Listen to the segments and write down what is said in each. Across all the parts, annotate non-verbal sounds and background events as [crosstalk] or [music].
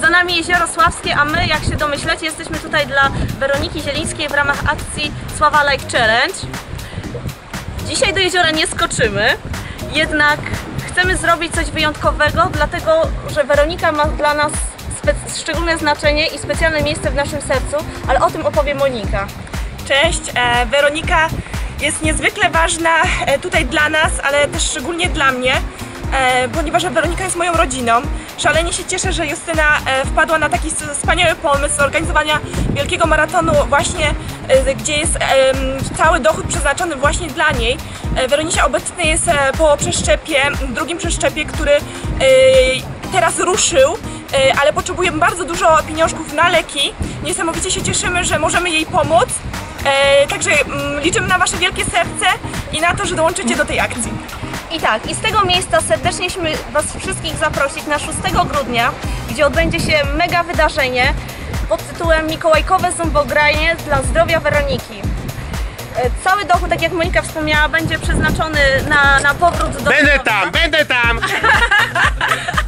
Za nami Jezioro Sławskie, a my, jak się domyślacie, jesteśmy tutaj dla Weroniki Zielińskiej w ramach akcji Sława Like Challenge. Dzisiaj do jeziora nie skoczymy, jednak chcemy zrobić coś wyjątkowego, dlatego że Weronika ma dla nas szczególne znaczenie i specjalne miejsce w naszym sercu, ale o tym opowie Monika. Cześć, e, Weronika jest niezwykle ważna e, tutaj dla nas, ale też szczególnie dla mnie, ponieważ Weronika jest moją rodziną. Szalenie się cieszę, że Justyna e, wpadła na taki wspaniały pomysł zorganizowania wielkiego maratonu właśnie, e, gdzie jest cały dochód przeznaczony właśnie dla niej. E, Weronisia obecnie jest e, po przeszczepie, drugim przeszczepie, który e, teraz ruszył, e, ale potrzebuje bardzo dużo pieniążków na leki. Niesamowicie się cieszymy, że możemy jej pomóc. E, także liczymy na Wasze wielkie serce i na to, że dołączycie do tej akcji. I tak, i z tego miejsca serdecznie chcemy Was wszystkich zaprosić na 6 grudnia, gdzie odbędzie się mega wydarzenie pod tytułem Mikołajkowe Zumbogranie dla zdrowia Weroniki. E, Cały dochód, tak jak Monika wspomniała, będzie przeznaczony na, na powrót do Będę zdrowia. tam, będę tam! [laughs]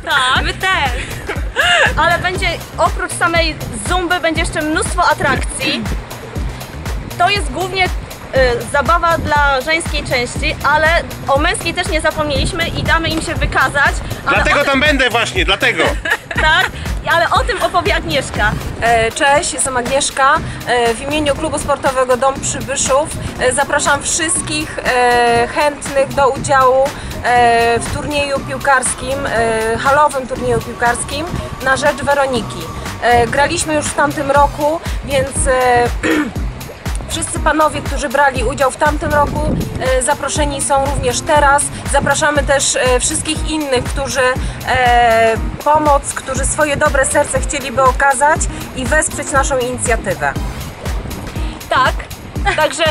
Tak. My też. Ale będzie oprócz samej zumby będzie jeszcze mnóstwo atrakcji. To jest głównie zabawa dla żeńskiej części, ale o męskiej też nie zapomnieliśmy i damy im się wykazać. Dlatego o, tam będę właśnie, dlatego! [laughs] tak, ale o tym opowie Agnieszka. E, Cześć, jestem Agnieszka. E, W imieniu Klubu Sportowego Dom Przybyszów e, zapraszam wszystkich chętnych do udziału w turnieju piłkarskim, halowym turnieju piłkarskim na rzecz Weroniki. Graliśmy już w tamtym roku, więc [clears throat] Wszyscy panowie, którzy brali udział w tamtym roku, e, zaproszeni są również teraz. Zapraszamy też e, wszystkich innych, którzy e, pomoc, którzy swoje dobre serce chcieliby okazać i wesprzeć naszą inicjatywę. Tak, także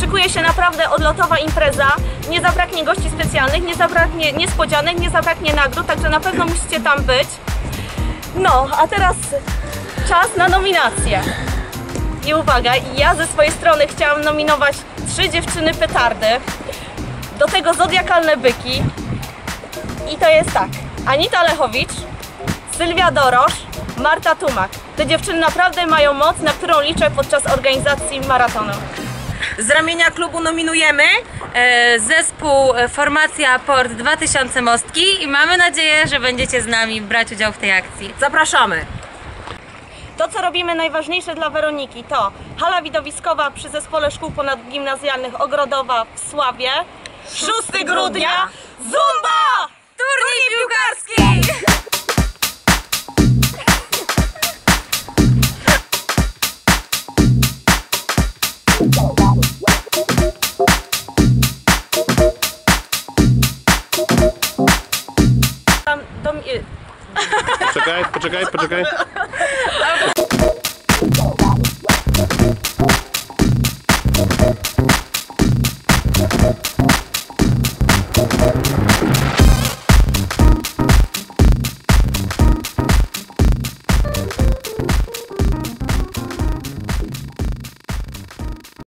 szykuje się naprawdę odlotowa impreza. Nie zabraknie gości specjalnych, nie zabraknie niespodzianek, nie zabraknie nagród, także na pewno musicie tam być. No, a teraz czas na nominacje. I uwaga, ja ze swojej strony chciałam nominować trzy dziewczyny petardy, do tego zodiakalne byki. I to jest tak, Anita Lechowicz, Sylwia Dorosz, Marta Tumak. Te dziewczyny naprawdę mają moc, na którą liczę podczas organizacji maratonu. Z ramienia klubu nominujemy e, zespół e, Formacja Port 2000 Mostki i mamy nadzieję, że będziecie z nami brać udział w tej akcji. Zapraszamy! To, co robimy najważniejsze dla Weroniki, to hala widowiskowa przy Zespole Szkół Ponadgimnazjalnych Ogrodowa w Sławie. 6 grudnia, Zumba! Turniej piłkarski! Poczekaj, poczekaj, poczekaj. I'm [laughs]